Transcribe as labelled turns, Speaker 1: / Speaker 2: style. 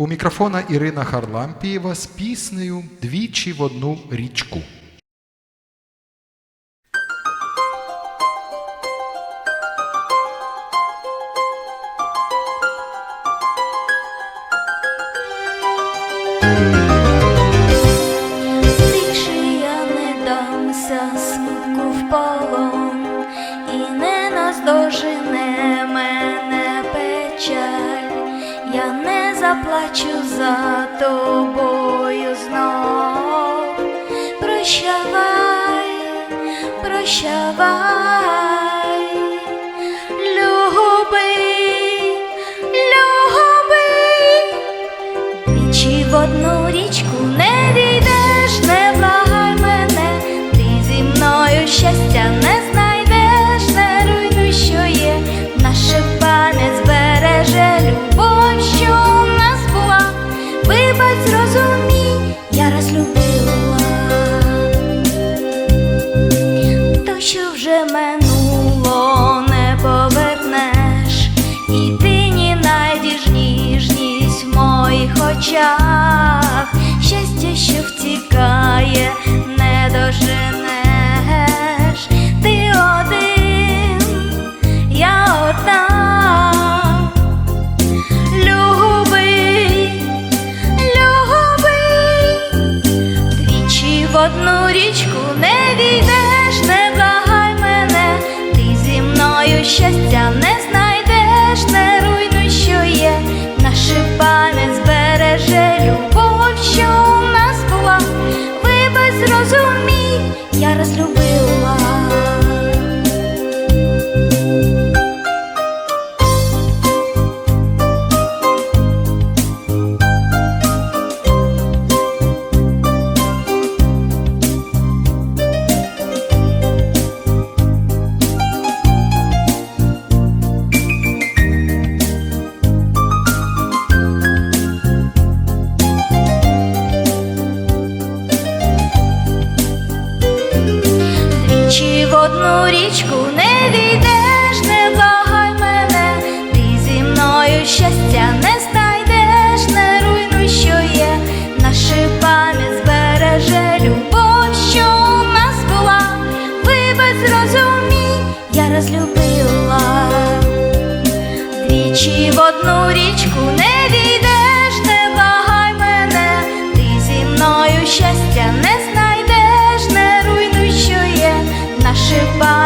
Speaker 1: У мікрофона Ірина Харлампієва з піснею Двічі в одну річку.
Speaker 2: Заплачу за тобою знов. Прощавай, прощавай, очах, щастя, що втікає, не доженеш, ти один, я одна. Любий, любий, Двічі в одну річку не війдеш, не благай мене, ти зі мною щастя не в одну річку не війдеш, не благай мене, ти зі мною щастя не знайдеш, не руйнуй, що є, наші пам'ять збереже любов, що у нас була, ви зрозумій, я розлюбив. goodbye.